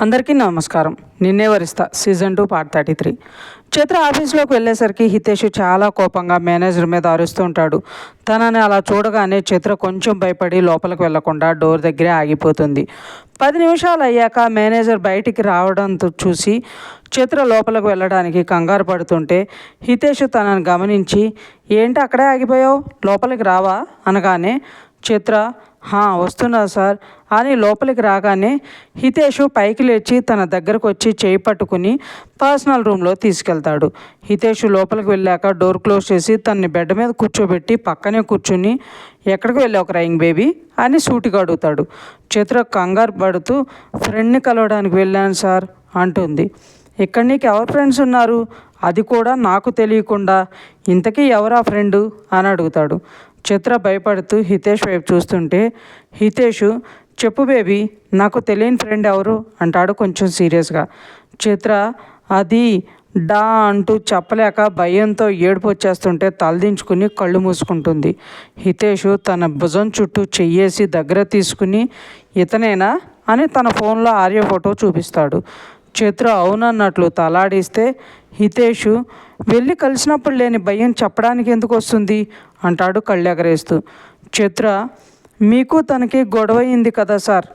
అందరికీ నమస్కారం. నిన్నే వరిస్తా season two part thirty three. Chitra ఆఫీస్లోకి వెళ్ళేసరికి హితేష్ చాలా కోపంగా మేనేజర్ మీద అరుస్తూ ఉంటాడు. తనని అలా చూడగానే చిత్ర కొంచెం భయపడి లోపలికి వెళ్ళకుండా డోర్ దగ్గరే ఆగిపోతుంది. పది నిమిషాలు అయ్యాక మేనేజర్ బయటికి రావడంతో చూసి చిత్ర లోపలికి వెళ్ళడానికి కంగారు పడుతుంటే హితేష్ తనని గమనించి ఏంటి అక్కడే ఆగిపోయావు? లోపలికి రావా? అనగానే చిత్ర "హా, వస్తున్నా సార్ అని లోపలికి రాగానే హితేషు పైకి లేచి తన దగ్గరకు వచ్చి చేయి పట్టుకుని పర్సనల్ రూమ్లో తీసుకెళ్తాడు. హితేషు లోపలికి వెళ్ళాక డోర్ క్లోజ్ చేసి తన్ని బెడ్ మీద కూర్చోబెట్టి పక్కనే కూర్చుని ఎక్కడికి వెళ్ళావు క్రయింగ్ బేబీ? అని సూటిగా అడుగుతాడు. చిత్ర కంగారు పడుతూ ఫ్రెండ్ని కలవడానికి వెళ్ళాను సార్ అంటుంది. ఇక్కడ నీకు ఎవరు ఫ్రెండ్స్ ఉన్నారు? అది కూడా నాకు తెలియకుండా. ఇంతకీ ఎవరా ఫ్రెండు? అని అడుగుతాడు. చిత్ర భయపడుతూ హితేష్ వైపు చూస్తుంటే హితేషు చెప్పు బేబీ నాకు తెలియని ఫ్రెండ్ ఎవరు? అంటాడు కొంచెం సీరియస్గా. చిత్ర అది డా అంటూ చెప్పలేక భయంతో ఏడుపు వచ్చేస్తుంటే తలదించుకుని కళ్ళు మూసుకుంటుంది. హితేషు తన భుజం చుట్టూ చెయ్యేసి దగ్గర తీసుకుని ఇతనేనా? అని తన ఫోన్లో ఆర్య ఫోటో చూపిస్తాడు. చిత్ర అవునన్నట్లు తలాడిస్తే హితేషు వెళ్ళి కలిసినప్పుడు లేని భయం చెప్పడానికి ఎందుకు వస్తుంది? అంటాడు కళ్ళెగరేస్తూ. చిత్ర మీకు తనకి గొడవ అయింది కదా సార్?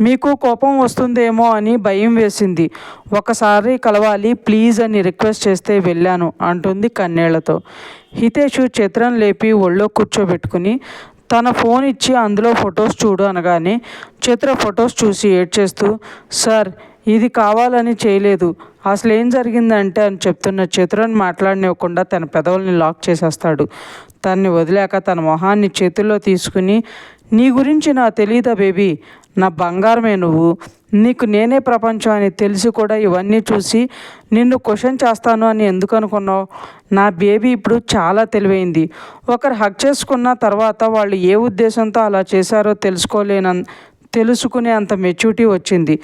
మీకు కోపం వస్తుందేమో అని భయం వేసింది. ఒకసారి కలవాలి ప్లీజ్ అని రిక్వెస్ట్ చేస్తే వెళ్ళాను అంటుంది కన్నేళ్ళతో. హితేషు చిత్రం లేపి ఒళ్ళో కూర్చోబెట్టుకుని తన ఫోన్ ఇచ్చి అందులో ఫొటోస్ చూడు అనగానే చిత్ర ఫొటోస్ చూసి ఏడ్చేస్తూ సార్ ఇది కావాలని చేయలేదు. అసలు ఏం జరిగిందంటే అని చెప్తున్న చిత్రాన్ని మాట్లాడనివ్వకుండా తన పెదవుల్ని లాక్ చేసేస్తాడు. తన్ని వదిలేక తన మొహాన్ని చేతుల్లో తీసుకుని నీ గురించి నా తెలియదా బేబీ? నా బంగారమే నువ్వు. నీకు నేనే ప్రపంచం అని తెలిసి కూడా ఇవన్నీ చూసి నిన్ను క్వశ్చన్ చేస్తాను అని ఎందుకు అనుకున్నావు? నా బేబీ ఇప్పుడు చాలా తెలివైంది. ఒకరు హక్ చేసుకున్న తర్వాత వాళ్ళు ఏ ఉద్దేశంతో అలా చేశారో తెలుసుకోలేన తెలుసుకునే అంత మెచ్యూరిటీ వచ్చింది.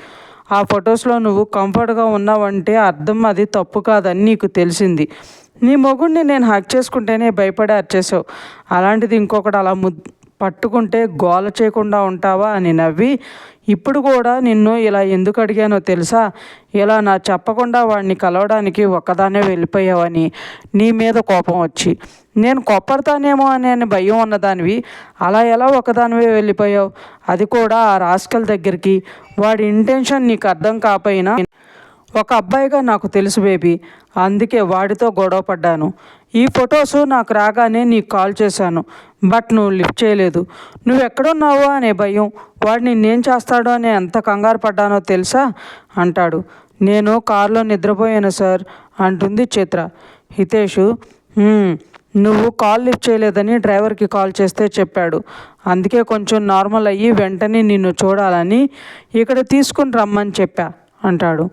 ఆ ఫొటోస్లో నువ్వు కంఫర్ట్గా ఉన్నావంటే అర్థం అది తప్పు కాదని నీకు తెలిసింది. నీ మొగుడిని నేను హ్యాక్ చేసుకుంటేనే భయపడి అరిచేసావు అలాంటిది ఇంకొకటి అలా ము పట్టుకుంటే గోల చేయకుండా ఉంటావా అని నవ్వి ఇప్పుడు కూడా నిన్ను ఇలా ఎందుకు అడిగానో తెలుసా? ఇలా నా చెప్పకుండా వాడిని కలవడానికి ఒక్కదానే వెళ్ళిపోయావని నీ మీద కోపం వచ్చి. నేను కొప్పడతానేమో అనే భయం ఉన్నదానివి అలా ఎలా ఒకదానివే వెళ్ళిపోయావు? అది కూడా ఆ రాస్కల్ దగ్గరికి. వాడి ఇంటెన్షన్ నీకు అర్థం కాపోయినా ఒక అబ్బాయిగా నాకు తెలుసు బేబీ. అందుకే వాడితో గొడవ పడ్డాను. ఈ ఫొటోస్ నాకు రాగానే నీకు కాల్ చేశాను బట్ నువ్వు లిఫ్ట్ చేయలేదు. నువ్వు ఎక్కడున్నావో అనే భయం వాడు నిన్నేం చేస్తాడో అని ఎంత కంగారు పడ్డానో తెలుసా? అంటాడు. నేను కారులో నిద్రపోయాను సార్ అంటుంది చిత్ర. హితేషు నువ్వు కాల్ లిఫ్ట్ చేయలేదని డ్రైవర్కి కాల్ చేస్తే చెప్పాడు. అందుకే కొంచెం నార్మల్ అయ్యి వెంటనే నిన్ను చూడాలని ఇక్కడ తీసుకుని రమ్మని చెప్పా అంటాడు.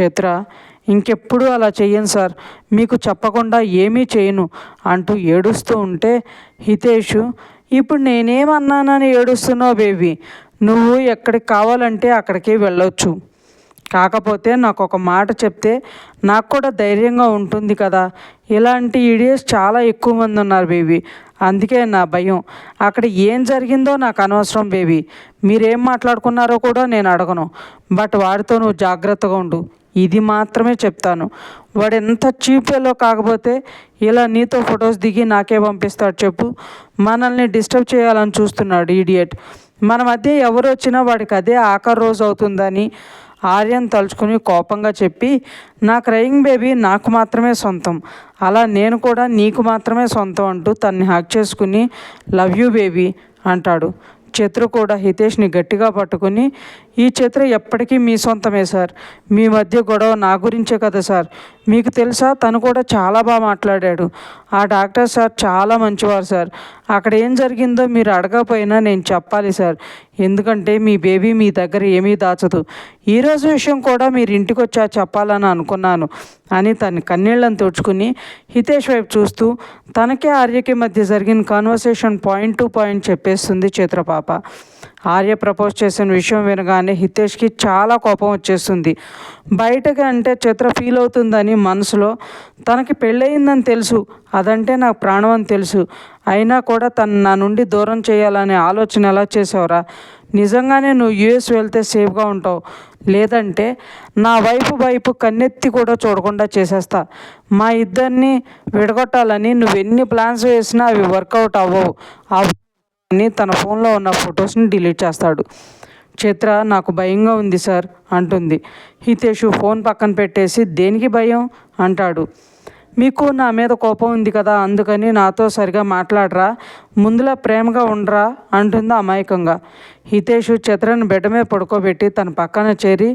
చైత్ర? ఇంకెప్పుడు అలా చెయ్యను సార్. మీకు చెప్పకుండా ఏమీ చేయను అంటూ ఏడుస్తూ ఉంటే హితేషు ఇప్పుడు నేనేమన్నానని ఏడుస్తున్నావు బేబీ? నువ్వు ఎక్కడికి కావాలంటే అక్కడికి వెళ్ళొచ్చు. కాకపోతే నాకు ఒక మాట చెప్తే నాకు కూడా ధైర్యంగా ఉంటుంది కదా. ఇలాంటి ఈడియస్ చాలా ఎక్కువ మంది ఉన్నారు బేబీ. అందుకే నా భయం. అక్కడ ఏం జరిగిందో నాకు అనవసరం బేబీ. మీరేం మాట్లాడుకున్నారో కూడా నేను అడగను. బట్ వాడితో నువ్వు జాగ్రత్తగా ఉండు. ఇది మాత్రమే చెప్తాను. వాడు ఎంత చీపేలో కాకపోతే ఇలా నీతో ఫొటోస్ దిగి నాకే పంపిస్తాడు చెప్పు. మనల్ని డిస్టర్బ్ చేయాలని చూస్తున్నాడు ఈడియట్ మన మధ్య ఎవరు వచ్చినా వాడికి అదే ఆఖరి రోజు అవుతుందని ఆర్యన్ తలుచుకుని కోపంగా చెప్పి నా క్రయింగ్ బేబీ నాకు మాత్రమే సొంతం. అలా నేను కూడా నీకు మాత్రమే సొంతం అంటూ తన్ని హ్యాక్ చేసుకుని లవ్ యూ బేబీ అంటాడు. చిత్ర కూడా హితేష్ని గట్టిగా పట్టుకుని ఈ చిత్ర ఎప్పటికీ మీ సొంతమే సార్. మీ మధ్య గొడవ నా గురించే కదా సార్. మీకు తెలుసా తను కూడా చాలా బాగా మాట్లాడాడు. ఆ డాక్టర్ సార్ చాలా మంచివారు సార్. అక్కడ ఏం జరిగిందో మీరు అడగకపోయినా నేను చెప్పాలి సార్. ఎందుకంటే మీ బేబీ మీ దగ్గర ఏమీ దాచదు. ఈరోజు విషయం కూడా మీరు ఇంటికి వచ్చా చెప్పాలని అనుకున్నాను అని తన కన్నీళ్ళను తుడుచుకుని హితేష్ వైపు చూస్తూ తనకే ఆర్యకి మధ్య జరిగిన కాన్వర్సేషన్ పాయింట్ టు పాయింట్ చెప్పేస్తుంది చిత్రపాప. ఆర్య ప్రపోజ్ చేసిన విషయం వినగానే హితేష్కి చాలా కోపం వచ్చేస్తుంది. బయటకి అంటే చిత్ర ఫీల్ అవుతుందని మనసులో తనకి పెళ్ళయిందని తెలుసు అదంటే నాకు ప్రాణం అని తెలుసు అయినా కూడా తను నా నుండి దూరం చేయాలనే ఆలోచన ఎలా చేసావురా? నిజంగానే నువ్వు యుఎస్ వెళ్తే సేఫ్గా ఉంటావు. లేదంటే నా వైపు వైపు కన్నెత్తి కూడా చూడకుండా చేసేస్తా. మా ఇద్దరిని విడగొట్టాలని నువ్వు ఎన్ని ప్లాన్స్ వేసినా అవి వర్కౌట్ అవ్వవు. అని తన ఫోన్లో ఉన్న ఫొటోస్ని డిలీట్ చేస్తాడు. చిత్ర నాకు భయంగా ఉంది సార్ అంటుంది. హితేషు ఫోన్ పక్కన పెట్టేసి దేనికి భయం? అంటాడు. మీకు నా మీద కోపం ఉంది కదా అందుకని నాతో సరిగా మాట్లాడరా ముందులా ప్రేమగా ఉండరా అంటుంది అమాయకంగా. హితేషు చిత్రను బెడ్ మీద పడుకోబెట్టి తన పక్కన చేరి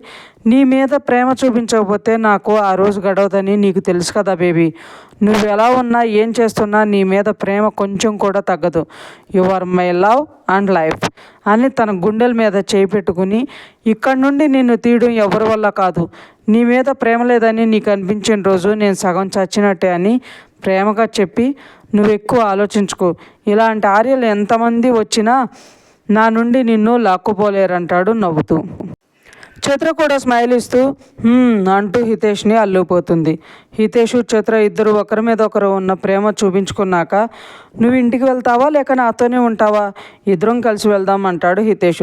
నీ మీద ప్రేమ చూపించకపోతే నాకు ఆ రోజు గడవదని నీకు తెలుసు కదా బేబీ. నువ్వు ఎలా ఉన్నా ఏం చేస్తున్నా నీ మీద ప్రేమ కొంచెం కూడా తగ్గదు. You are my love and life అని తన గుండెల మీద చేయి పెట్టుకుని ఇక్కడి నుండి నిన్ను తీయడం ఎవరి వల్ల కాదు. నీ మీద ప్రేమ లేదని నీకు అనిపించిన రోజు నేను సగం చచ్చినట్టే అని ప్రేమగా చెప్పి నువ్వు ఎక్కువ ఆలోచించుకో. ఇలాంటి ఆర్యలు ఎంతమంది వచ్చినా నా నుండి నిన్ను లాక్కుపోలేరంటాడు నవ్వుతూ. చిత్ర కూడా స్మైల్ ఇస్తూ అంటూ హితేష్ని అల్లుపోతుంది హితేష్ చిత్ర ఇద్దరు ఒకరి మీద ఒకరు ఉన్న ప్రేమ చూపించుకున్నాక నువ్వు ఇంటికి వెళ్తావా లేక నాతోనే ఉంటావా? ఇద్దరం కలిసి వెళ్దాం అంటాడు హితేష్.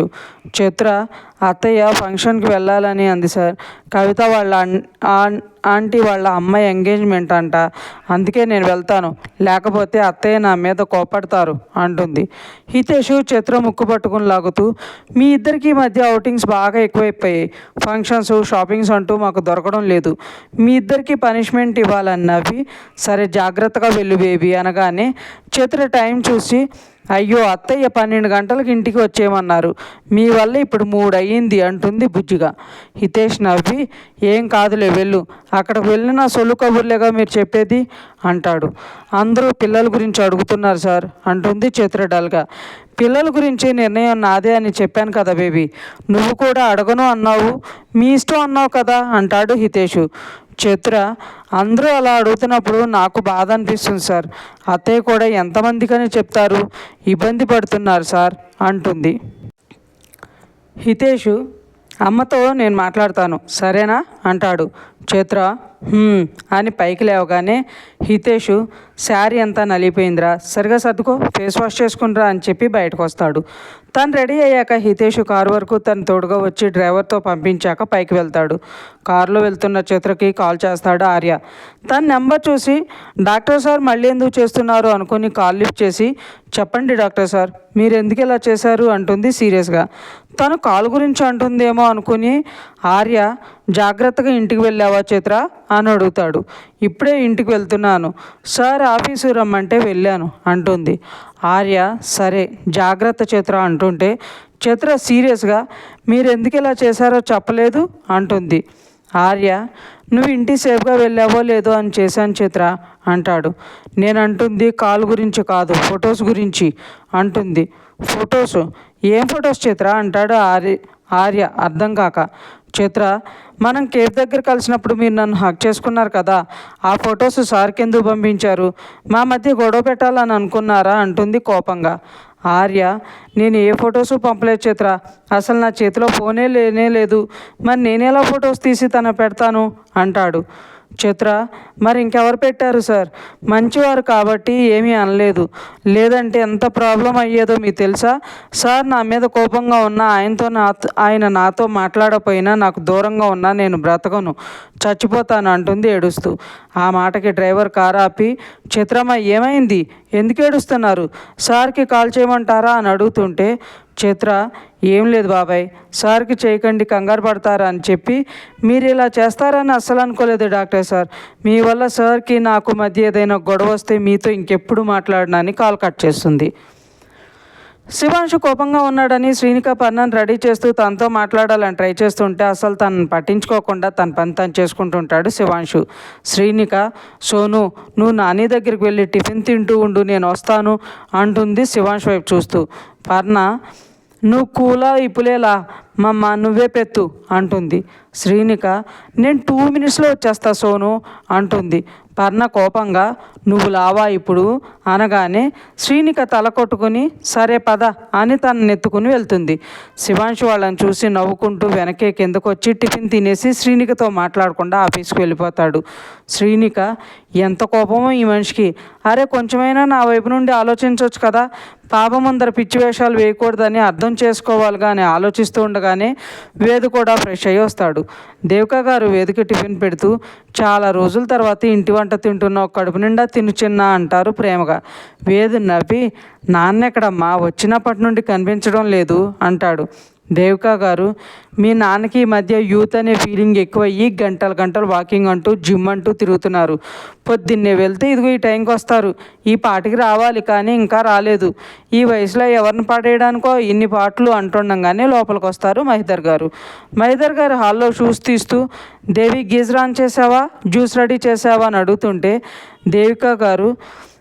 చిత్ర అత్తయ్య ఫంక్షన్కి వెళ్ళాలని అంది సార్. కవిత వాళ్ళ అన్- ఆన్- ఆంటీ వాళ్ళ అమ్మాయి ఎంగేజ్మెంట్ అంట. అందుకే నేను వెళ్తాను. లేకపోతే అత్తయ్య నా మీద కోపడతారు అంటుంది. హితేషు చిత్ర ముక్కు పట్టుకుని లాగుతూ మీ ఇద్దరికి మధ్య అవుటింగ్స్ బాగా ఎక్కువైపోయాయి. ఫంక్షన్స్ షాపింగ్స్ అంటూ మాకు దొరకడం లేదు. మీ ఇద్దరికి పనిష్మెంట్ ఇవ్వాలన్నవి. సరే జాగ్రత్తగా వెళ్ళు బేబీ అనగానే చిత్ర టైం చూసి అయ్యో అత్తయ్య పన్నెండు గంటలకు ఇంటికి వచ్చేయమన్నారు. మీ వల్ల ఇప్పుడు మూడు అయ్యింది అంటుంది బుజ్జిగా. హితేష్ నవ్వి ఏం కాదులే వెళ్ళు. అక్కడికి వెళ్ళిన సొల్లు కబుర్లేగా మీరు చెప్పేది? అంటాడు. అందరూ పిల్లల గురించి అడుగుతున్నారు సార్ అంటుంది చిత్రడల్గా పిల్లల గురించి నిర్ణయం నాదే అని చెప్పాను కదా బేబీ. నువ్వు కూడా అడగను అన్నావు. మీ ఇష్టం అన్నావు కదా అంటాడు హితేషు. చిత్ర అందరూ అలా అడుగుతున్నప్పుడు నాకు బాధ అనిపిస్తుంది సార్. అత్తయ్య కూడా ఎంతమందికని చెప్తారు? ఇబ్బంది పడుతున్నారు సార్ అంటుంది. హితేషు అమ్మతో నేను మాట్లాడతాను. సరేనా? అంటాడు. చిత్ర అని పైకి లేవగానే హితేషు శారీ అంతా నలిగిపోయిందిరా. సరిగా సర్దుకో ఫేస్ వాష్ చేసుకునిరా అని చెప్పి బయటకు వస్తాడు తను రెడీ అయ్యాక హితేషు కారు వరకు తను తోడుగా వచ్చి డ్రైవర్తో పంపించాక పైకి వెళ్తాడు. కారులో వెళ్తున్న చిత్రకి కాల్ చేస్తాడు ఆర్య. తన నెంబర్ చూసి డాక్టర్ సార్ మళ్ళీ ఎందుకు చేస్తున్నారు? అనుకుని కాల్ లిఫ్ట్ చేసి చెప్పండి డాక్టర్ సార్ మీరు ఎందుకు ఇలా చేశారు? అంటుంది సీరియస్గా. తను కాల్ గురించి అంటుందేమో అనుకుని ఆర్య జాగ్రత్తగా ఇంటికి వెళ్ళావా చిత్ర? అని అడుగుతాడు. ఇప్పుడే ఇంటికి వెళ్తున్నాను. సార్ ఆఫీసు రమ్మంటే వెళ్ళాను అంటుంది. ఆర్య సరే జాగ్రత్త చిత్ర అంటుంటే చిత్ర సీరియస్గా మీరు ఎందుకు ఇలా చేశారో చెప్పలేదు అంటుంది. ఆర్య నువ్వు ఇంటి సేఫ్గా వెళ్ళావో లేదో అని చేశాను చిత్ర అంటాడు. నేను అంటుంది కాల్ గురించి కాదు ఫొటోస్ గురించి అంటుంది. ఫొటోస్? ఏం ఫొటోస్ చిత్ర? అంటాడు ఆర్య ఆర్య అర్థం కాక. చిత్ర మనం కేఫ్ దగ్గర కలిసినప్పుడు మీరు నన్ను హక్ చేసుకున్నారు కదా ఆ ఫొటోస్ సార్కి ఎందుకు పంపించారు? మా మధ్య గొడవ పెట్టాలని అనుకున్నారా? అంటుంది కోపంగా. ఆర్య నేను ఏ ఫొటోస్ పంపలేదు చిత్ర అసలు నా చేతిలో ఫోనే లేనే లేదు మరి నేనేలా ఫొటోస్ తీసి తన పెడతాను? అంటాడు. చిత్ర మరి ఇంకెవరు పెట్టారు సార్? మంచివారు కాబట్టి ఏమీ అనలేదు. లేదంటే ఎంత ప్రాబ్లం అయ్యేదో మీకు తెలుసా? సార్ నా మీద కోపంగా ఉన్న ఆయనతో నా ఆయన నాతో మాట్లాడపోయినా నాకు దూరంగా ఉన్నా నేను బ్రతకను. చచ్చిపోతాను అంటుంది ఏడుస్తూ. ఆ మాటకి డ్రైవర్ కారు ఆపి చిత్రమ్మ ఏమైంది? ఎందుకు ఏడుస్తున్నారు? సార్కి కాల్ చేయమంటారా అని అడుగుతుంటే చిత్ర ఏం లేదు బాబాయ్. సార్కి చేయకండి కంగారు పడతారా అని చెప్పి మీరు ఇలా చేస్తారని అస్సలు అనుకోలేదు డాక్టర్ సార్. మీ వల్ల సార్కి నాకు మధ్య ఏదైనా గొడవ వస్తే మీతో ఇంకెప్పుడు మాట్లాడనని కాల్ కట్ చేస్తుంది. శివాంశు కోపంగా ఉన్నాడని శ్రీనిక పర్ణన్ రెడీ చేస్తూ తనతో మాట్లాడాలని ట్రై చేస్తుంటే అసలు తనను పట్టించుకోకుండా తన పని తను చేసుకుంటుంటాడు శివాంశు. శ్రీనిక సోను నువ్వు నాని దగ్గరికి వెళ్ళి టిఫిన్ తింటూ ఉండు నేను వస్తాను అంటుంది శివాంశు వైపు చూస్తూ. పర్ణ నువ్వు కూలా ఇప్పులేలా? మమ్మ నువ్వే పెత్తు అంటుంది. శ్రీనిక నేను టూ మినిట్స్లో వచ్చేస్తా సోను అంటుంది. పర్ణ కోపంగా నువ్వు లావా ఇప్పుడు? అనగానే శ్రీనిక తల కొట్టుకుని సరే పద అని తను నెత్తుకుని వెళ్తుంది. శివాంశు వాళ్ళని చూసి నవ్వుకుంటూ వెనకే కిందకు వచ్చి టిఫిన్ తినేసి శ్రీనికతో మాట్లాడకుండా ఆఫీస్కి వెళ్ళిపోతాడు. శ్రీనిక ఎంత కోపమో ఈ మనిషికి. అరే కొంచెమైనా నా వైపు నుండి ఆలోచించవచ్చు కదా. పాపం అందరు పిచ్చి వేషాలు వేయకూడదని అర్థం చేసుకోవాలి కానీ ఆలోచిస్తూ ఉండగానే వేదు కూడా ఫ్రెష్ అయ్యి వస్తాడు. దేవిక గారు వేదిక టిఫిన్ పెడుతూ చాలా రోజుల తర్వాత ఇంటి వంట తింటున్నావు కడుపు నిండా తిను చిన్న అంటారు ప్రేమగా. వేదు నవ్వి నాన్న ఎక్కడమ్మా వచ్చినప్పటి నుండి కనిపించడం లేదు అంటాడు. దేవికా గారు మీ నాన్నకి ఈ మధ్య యూత్ అనే ఫీలింగ్ ఎక్కువయ్యి గంటలు గంటలు వాకింగ్ అంటూ జిమ్ అంటూ తిరుగుతున్నారు. పొద్దున్నే వెళ్తే ఇదిగో ఈ టైంకి వస్తారు. ఈ పాటికి రావాలి కానీ ఇంకా రాలేదు. ఈ వయసులో ఎవరిని పాడేయడానికో ఇన్ని పాటలు అంటుండగానే లోపలికి వస్తారు మహిదర్ గారు. మహిదర్ గారు హాల్లో షూస్ తీస్తూ దేవి గీజ్ ఆన్ చేసావా జ్యూస్ రెడీ చేసావా అని అడుగుతుంటే దేవికా గారు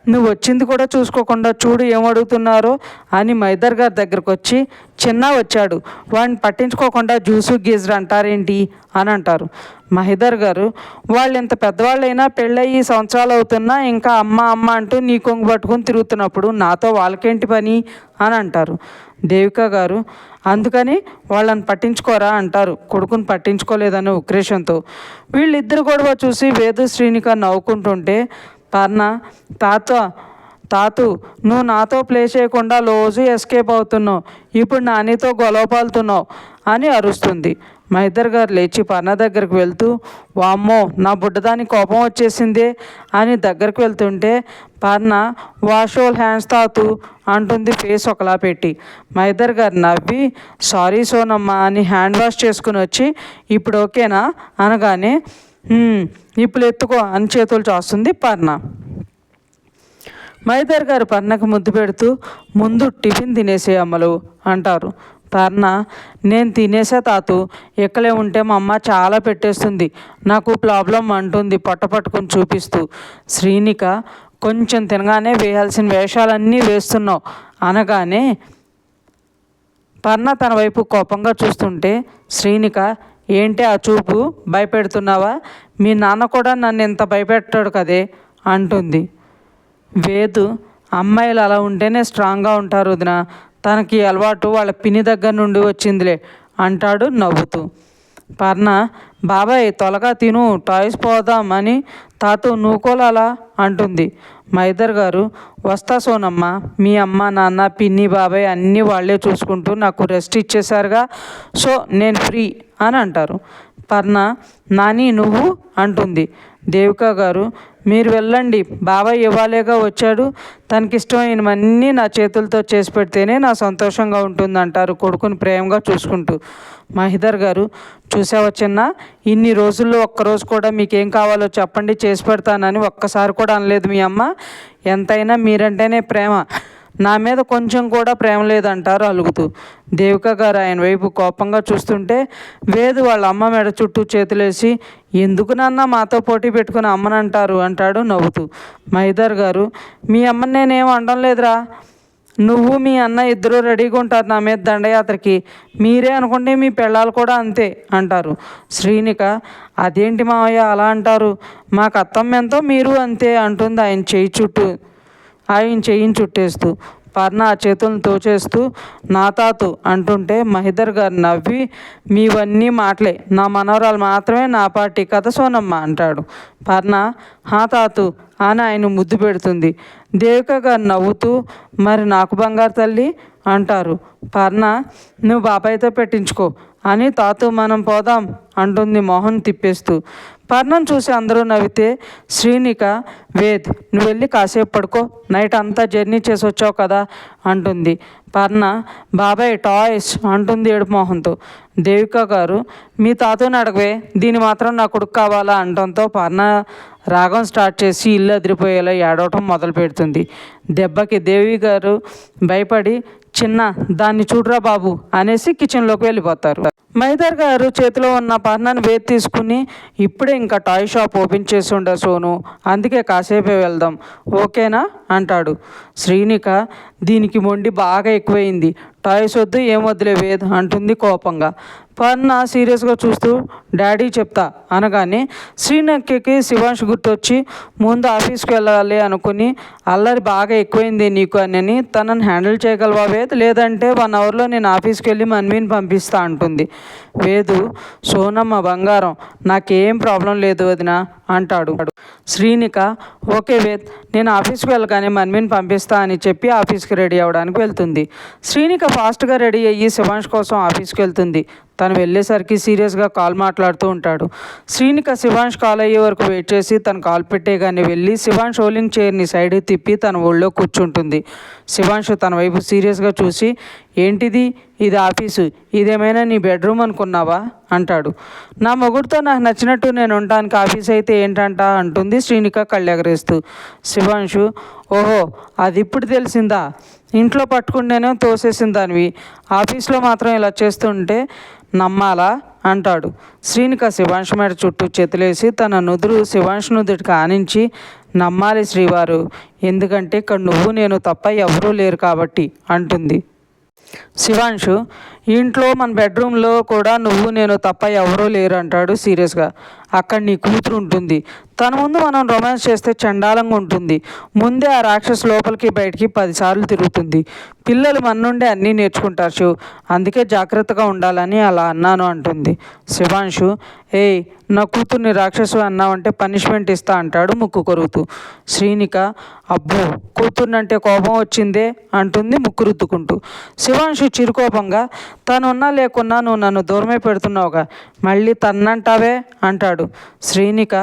నువ్వు వచ్చింది కూడా చూసుకోకుండా చూడు ఏమడుగుతున్నారో అని మైదర్ గారి దగ్గరకు వచ్చి చిన్న వచ్చాడు వాడిని పట్టించుకోకుండా జ్యూసు గీజర్ అంటారేంటి? అని అంటారు. మహిదర్ గారు వాళ్ళు ఇంత పెద్దవాళ్ళైనా పెళ్ళయి సంవత్సరాలు అవుతున్నా ఇంకా అమ్మ అమ్మ అంటూ నీ కొంగు పట్టుకుని తిరుగుతున్నప్పుడు నాతో వాళ్ళకేంటి పని? అని అంటారు. దేవిక గారు అందుకని వాళ్ళని పట్టించుకోరా అంటారు. కొడుకుని పట్టించుకోలేదనే ఉక్రేషంతో వీళ్ళిద్దరు గొడవ చూసి వేదు శ్రీనిక నవ్వుకుంటుంటే పర్ణ తాత తాతు నువ్వు నాతో ప్లే చేయకుండా రోజు ఎస్కేప్ అవుతున్నావు. ఇప్పుడు నానితో గొలవపాలుతున్నావు అని అరుస్తుంది. మైదర్ గారు లేచి పర్ణ దగ్గరికి వెళ్తూ వామ్మో నా బుడ్డదాని కోపం వచ్చేసిందే అని దగ్గరికి వెళ్తుంటే పర్ణ వాష్ ఓల్ హ్యాండ్స్ తాతు అంటుంది ఫేస్ ఒకలా పెట్టి. మైదర్ గారు నవ్వి సారీ సోనమ్మ అని హ్యాండ్ వాష్ చేసుకుని వచ్చి ఇప్పుడు ఓకేనా? అనగానే ఇప్పుడు ఎత్తుకో అని చేతులు చాస్తుంది పర్ణ. మైదర్ గారు పర్ణకు ముద్దు పెడుతూ ముందు టిఫిన్ తినేసే అమ్మలు అంటారు. పర్ణ నేను తినేసే తాతు ఎక్కలే ఉంటే మా అమ్మ చాలా పెట్టేస్తుంది. నాకు ప్రాబ్లం అంటుంది పొట్ట పట్టుకొని చూపిస్తూ. శ్రీనిక కొంచెం తినగానే వేయాల్సిన వేషాలన్నీ వేస్తున్నావు అనగానే పర్ణ తన వైపు కోపంగా చూస్తుంటే శ్రీనిక ఏంటి ఆ చూపు? భయపెడుతున్నావా? మీ నాన్న కూడా నన్ను ఇంత భయపెట్టాడు కదే అంటుంది. వేదు అమ్మాయిలు అలా ఉంటేనే స్ట్రాంగ్గా ఉంటారు వదిన. తనకి అలవాటు వాళ్ళ పిని దగ్గర నుండి వచ్చిందిలే అంటాడు నవ్వుతూ. పర్ణ బాబాయ్ త్వరగా తిను టాయ్స్ పోదాం అని తాతు నూకోలాలా అంటుంది. మైదర్ గారు వస్తా సోనమ్మ మీ అమ్మ నాన్న పిన్ని బాబాయ్ అన్నీ వాళ్ళే చూసుకుంటూ నాకు రెస్ట్ ఇచ్చేశారుగా సో నేను ఫ్రీ అని అంటారు. పర్ణ నాని నువ్వు అంటుంది. దేవిక గారు మీరు వెళ్ళండి బాబాయ్ ఇవ్వాలేగా వచ్చాడు. తనకిష్టమైనవన్నీ నా చేతులతో చేసి పెడితేనే నా సంతోషంగా ఉంటుంది అంటారు కొడుకుని ప్రేమగా చూసుకుంటూ. మహిదర్ గారు చూసావా చిన్న? ఇన్ని రోజుల్లో ఒక్కరోజు కూడా మీకేం కావాలో చెప్పండి చేసి పెడతానని ఒక్కసారి కూడా అనలేదు మీ అమ్మ. ఎంతైనా మీరంటేనే ప్రేమ. నా మీద కొంచెం కూడా ప్రేమ లేదంటారు అలుగుతూ. దేవిక గారు ఆయన వైపు కోపంగా చూస్తుంటే వేదు వాళ్ళ అమ్మ మెడ చుట్టూ చేతులేసి ఎందుకు నాన్న మాతో పోటీ పెట్టుకుని అమ్మనంటారు? అంటాడు నవ్వుతూ. మైదర్ గారు మీ అమ్మని నేనేం అనడం లేదురా. నువ్వు మీ అన్న ఇద్దరు రెడీగా ఉంటారు నా మీద దండయాత్రకి. మీరే అనుకుంటే మీ పెళ్ళాలు కూడా అంతే అంటారు. శ్రీనిక అదేంటి మావయ్య అలా అంటారు? మాకు అత్తమ్మ ఎంతో మీరు అంతే అంటుంది ఆయన చేయి చుట్టూ. ఆయన చెయ్యిని చుట్టేస్తూ పర్ణ ఆ చేతులను తోచేస్తూ నా తాతు అంటుంటే మహిదర్ గారు నవ్వి మీవన్నీ మాటలే నా మనవరాలు మాత్రమే నా పార్టీ కథ సోనమ్మ అంటాడు. పర్ణ హా తాతు అని ఆయన ముద్దు పెడుతుంది. దేవిక గారు నవ్వుతూ మరి నాకు బంగారు తల్లి? అంటారు. పర్ణ నువ్వు బాబాయ్తో పెట్టించుకో అని తాతు మనం పోదాం అంటుంది మోహన్ తిప్పేస్తూ. పర్ణం చూసి అందరూ నవ్వితే శ్రీనిక వేద్ నువ్వు వెళ్ళి కాసేపు పడుకో నైట్ అంతా జర్నీ చేసి వచ్చావు కదా అంటుంది. పర్ణ బాబాయ్ టాయ్స్ అంటుంది ఏడుమోహన్తో దేవిక గారు మీ తాతని అడగవే దీని మాత్రం నా కొడుకు కావాలా? అంటంతో పర్ణ రాగం స్టార్ట్ చేసి ఇల్లు అదిరిపోయేలా ఏడవటం మొదలు పెడుతుంది దెబ్బకి దేవి గారు భయపడి చిన్న దాన్ని చూడరా బాబు అనేసి కిచెన్లోకి వెళ్ళిపోతారు. మైదర్ గారు చేతిలో ఉన్న పర్ణాన్ని వేతి తీసుకుని ఇప్పుడే ఇంకా టాయ్ షాప్ ఓపెన్ చేసి ఉండే సోను అందుకే కాసేపే వెళ్దాం. ఓకేనా? అంటాడు. శ్రీనిక దీనికి మొండి బాగా ఎక్కువైంది. టాయ్స్ వద్దు ఏం వద్దులే వేద్ అంటుంది కోపంగా. పర్ణ సీరియస్గా చూస్తూ డాడీ చెప్తా అనగానే శ్రీనక్కకి శివాంష్ గుర్తొచ్చి ముందు ఆఫీస్కి వెళ్ళాలి అనుకుని అల్లరి బాగా ఎక్కువైంది నీకు అని తనని హ్యాండిల్ చేయగలవావే? వేద్ లేదంటే వన్ అవర్లో నేను ఆఫీస్కి వెళ్ళి మన్మీని పంపిస్తా అంటుంది. వేదు సోనమ్మ బంగారం నాకేం ప్రాబ్లం లేదు వదిన అంటాడు. శ్రీనిక ఓకే వేద్ నేను ఆఫీస్కి వెళ్ళగానే మన్మీని పంపిస్తా అని చెప్పి ఆఫీస్కి రెడీ అవ్వడానికి వెళ్తుంది. శ్రీనిక ఫాస్ట్గా రెడీ అయ్యి శివాంష్ కోసం ఆఫీస్కి వెళ్తుంది. తను వెళ్ళేసరికి సీరియస్గా కాల్ మాట్లాడుతూ ఉంటాడు. శ్రీనిక శివాంష్ కాల్ అయ్యే వరకు వెయిట్ చేసి తను కాల్ పెట్టేగానే వెళ్ళి శివాంష్ హోలింగ్ చైర్ని సైడ్ తిప్పి తన ఒళ్ళో కూర్చుంటుంది. శివాంష్ తన వైపు సీరియస్గా చూసి ఏంటిది? ఇది ఆఫీసు. ఇదేమైనా నీ బెడ్రూమ్ అనుకున్నావా? అంటాడు. నా మొగుడితో నాకు నచ్చినట్టు నేను ఉండడానికి ఆఫీస్ అయితే ఏంటంట? అంటుంది శ్రీనిక కళ్ళెగరేస్తూ. శివాంశు ఓహో అది ఇప్పుడు తెలిసిందా? ఇంట్లో పట్టుకుంటేనే తోసేసిన దానివి. ఆఫీస్లో మాత్రం ఇలా చేస్తుంటే నమ్మాలా? అంటాడు. శ్రీనిక శివాంశ్ మేడ చుట్టూ చేతులేసి తన నుదురు శివాంశ్ నుదుటికి ఆనించి నమ్మాలి శ్రీవారు ఎందుకంటే ఇక్కడ నువ్వు నేను తప్ప ఎవరూ లేరు కాబట్టి అంటుంది. శివాంశు ఇంట్లో మన బెడ్రూమ్లో కూడా నువ్వు నేను తప్ప ఎవరూ లేరు అంటాడు సీరియస్గా. అక్కడ నీ కూతురు ఉంటుంది. తన ముందు మనం రొమాన్స్ చేస్తే చండాలంగా ఉంటుంది. ముందే ఆ రాక్షసు లోపలికి బయటికి పదిసార్లు తిరుగుతుంది. పిల్లలు మన నుండే అన్నీ నేర్చుకుంటారు శివ్ అందుకే జాగ్రత్తగా ఉండాలని అలా అన్నాను అంటుంది. శివాంశు ఏయ్ నా కూతుర్ని రాక్షసు అన్నావంటే పనిష్మెంట్ ఇస్తా అంటాడు ముక్కు కొరుకుతూ. శ్రీనిక అబ్బో కూతుర్నంటే కోపం వచ్చిందే అంటుంది ముక్కు రుద్దుకుంటూ. శివాంశు చిరుకోపంగా వస్తానున్నా లేకున్నా నువ్వు నన్ను దూరమే పెడుతున్నావుగా. మళ్ళీ తన్నంటావే? అంటాడు. శ్రీనిక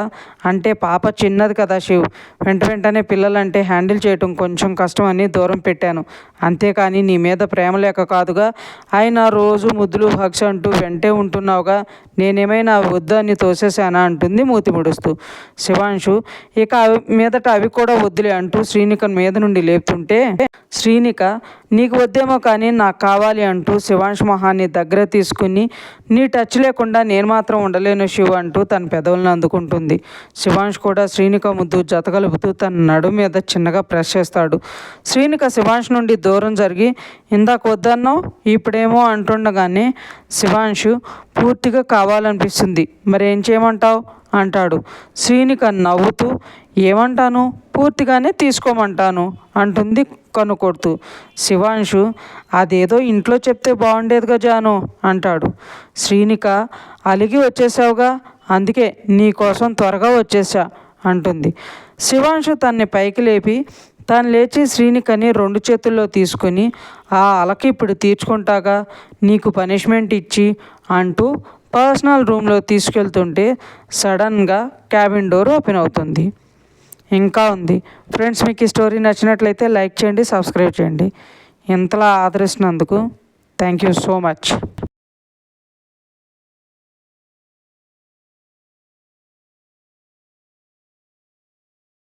అంటే పాప చిన్నది కదా శివ్. వెంట వెంటనే పిల్లలంటే హ్యాండిల్ చేయటం కొంచెం కష్టం అని దూరం పెట్టాను. అంతేకాని నీ మీద ప్రేమ లేక కాదుగా. ఆయన రోజు ముద్దులు హక్స్ అంటూ వెంటే ఉంటున్నావుగా. నేనేమైనా వద్దని తోసేసానా అంటుంది మూతి ముడుస్తూ. శివాంశు ఇక అవి మీదట అవి కూడా వద్దులే అంటూ శ్రీనిక మీద నుండి లేపుతుంటే శ్రీనిక నీకు వద్దేమో కానీ నాకు కావాలి అంటూ శివాంశ్ మొహాన్ని దగ్గర తీసుకుని నీ టచ్ లేకుండా నేను మాత్రం ఉండలేను శివ అంటూ తన పెదవులను అందుకుంటుంది. శివాంష్ కూడా శ్రీనిక ముద్దు జతగలుపుతూ తన నడు మీద చిన్నగా ప్రెస్ చేస్తాడు. శ్రీనిక శివాంష్ నుండి దూరం జరిగి ఇందాక వద్దన్నావు ఇప్పుడేమో అంటుండగానే శివాంషు పూర్తిగా కావాలనిపిస్తుంది. మరి ఏం చేయమంటావు? అంటాడు. శ్రీనిక నవ్వుతూ ఏమంటాను? పూర్తిగానే తీసుకోమంటాను అంటుంది కనుకొడుతూ. శివాంశు అదేదో ఇంట్లో చెప్తే బాగుండేదిగా జాను అంటాడు. శ్రీనిక అలిగి వచ్చేసావుగా? అందుకే నీ కోసం త్వరగా వచ్చేసా అంటుంది. శివాంశు తన్ని పైకి లేపి తాను లేచి శ్రీనికని రెండు చేతుల్లో తీసుకుని ఆ అలకి ఇప్పుడు తీర్చుకుంటాగా? నీకు పనిష్మెంట్ ఇచ్చి అంటూ పర్సనల్ రూమ్లో తీసుకెళ్తుంటే సడన్గా క్యాబిన్ డోర్ ఓపెన్ అవుతుంది. ఇంకా ఉంది. ఫ్రెండ్స్ మీకు ఈ స్టోరీ నచ్చినట్లయితే లైక్ చేయండి సబ్స్క్రైబ్ చేయండి. ఇంతలా ఆదరిస్తున్నందుకు థ్యాంక్ యూ సో మచ్.